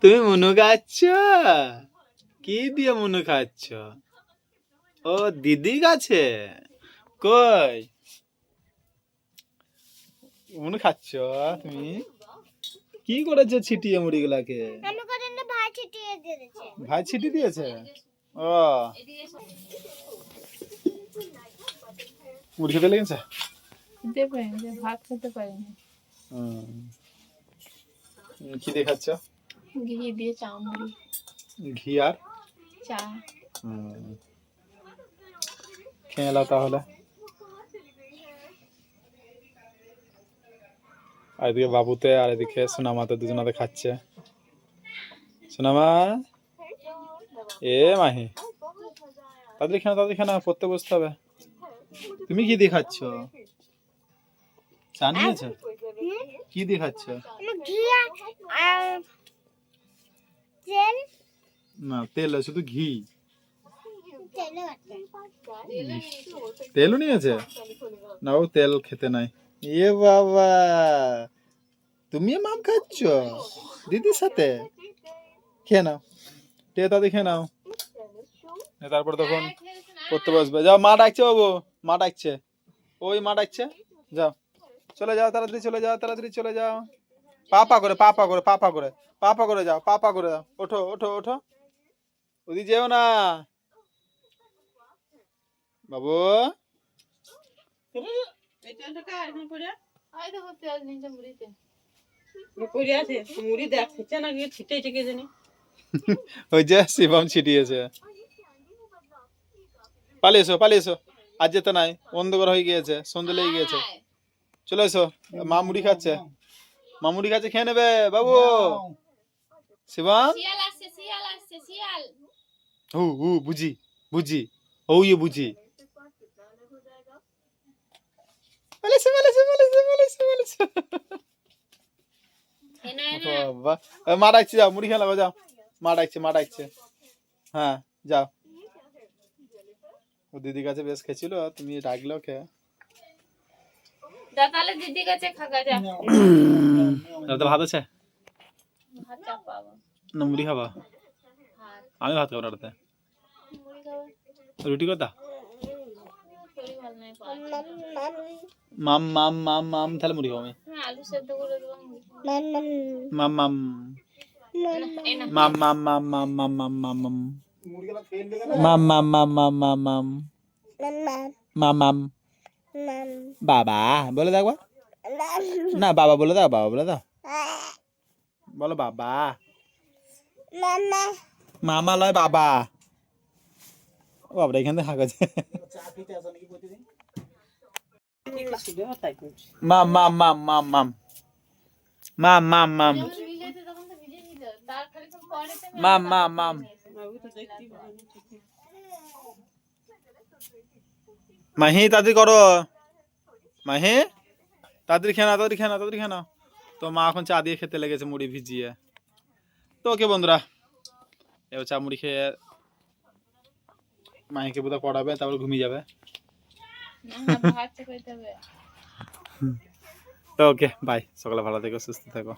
তুমি মনু খাচ্ছ? কি দিয়ে মনু খাচ্ছ? ও দিদি গাছে কই? মনু খাচ্ছ তুমি? কি করেছ ছিটিয়ে মুড়িগুলাকে? ভাই ছিটিয়ে দিয়েছে। ভাই ছিটি দিয়েছে? ও। মুড়ি খেতে লেগেছে? খেতে পারিনি ভাত খেতে পারিনি। কি দেখাচ্ছ ঘি দিয়ে চাউমিন ঘি আর? চা। খেয়ে নাও তাহলে। আর এদিকে বাবুতে আর এদিকে সোনামাতে দুজনাতে খাচ্ছে। সোনামা? এ মাহি তাদের খেয়ে তাদের খেয়ে নাও, পড়তে বসতে হবে। তুমি কি দিয়ে খাচ্ছ চা নিয়েছ? কি দিয়ে খাচ্ছ আমি ঘি আর তেল না তেল শুধু ঘি। তেলও নিয়েছে? না ও তেল খেতে নাই। এ বাবা তুমি মাম খাচ্ছ? দিদির সাথে? খেয়ে নাও। টে তাদের খেয়ে নাও তারপর তখন পড়তে বসবে। যাও মা ডাকছে বাবু মা ডাকছে। ওই মা ডাকছে। যাও। চলে যাও তাড়াতাড়ি চলে যাও তাড়াতাড়ি চলে যাও। পাপা করে পাপা করে পাপা করে পাপা করে যাও পাপা করে যাও। ওঠো ওঠো ওঠো। ওদি যেও না। বাবু। দেখো তেল নিচে মুড়িতে। পড়ে আছে মুড়ি না গিয়ে জানি। ওই যে শিবম ছিটিয়েছে। পালিয়ে এসো পালিয়ে এসো আজ যেতে নাই অন্ধকার হয়ে গিয়েছে সন্ধে লেগে গিয়েছে। চলে এসো মা মুড়ি খাচ্ছে। মা মুড়ি খাচ্ছে খেয়ে নেবে বাবু। শিবম? হু হু বুঝি বুঝি ও ইয়ে বুঝি। পালিয়েছে পালিয়েছে পালিয়েছে পালিয়েছে পালিয়েছে। এনা বাবা এ, মা ডাকছে যাও মুড়ি খেয়ে যাও। মা ডাকছে মা ডাকছে। হ্যাঁ যাও। ও দিদির কাছে বেশ খেছিল তুমি ডাকলো কে যা তাহলে দিদি কাছে খাগা যা। তো ভাত আছে? না মুড়ি খাবা? আমি ভাত খাব রাতে। রুটি কথা? মাম মাম মাম মাম তাহলে মুড়ি খাব আমি। হ্যাঁ। মাম মাম। মাম মাম মাম মাম মাম মাম মাম মাম মাম মাম মাম মাম মাম মাম মাম মাম বাবা বলে দাও। না বাবা বলে দাও বাবা বলে দাও। বলো বাবা। মামা লয় বাবা। ও বাবা এখান থেকে হাঁক করছি মাম মাম মাম মাম মাম। মাম মাম মাম। মাম মাম মাম। মাহি তাড়াতাড়ি করো। মাহি তাড়াতাড়ি খেয়ে নাও তাড়াতাড়ি খেয়ে নাও তাড়াতাড়ি খেয়ে নাও। তো মা এখন চা দিয়ে খেতে লেগেছে মুড়ি ভিজিয়ে। তো ওকে বন্ধুরা এবার চা মুড়ি খেয়ে মাহিকে বোধহয় পড়াবে তারপর ঘুমিয়ে যাবে। না, না, তো ওকে বাই সকালে ভালো থেকো সুস্থ থেকো।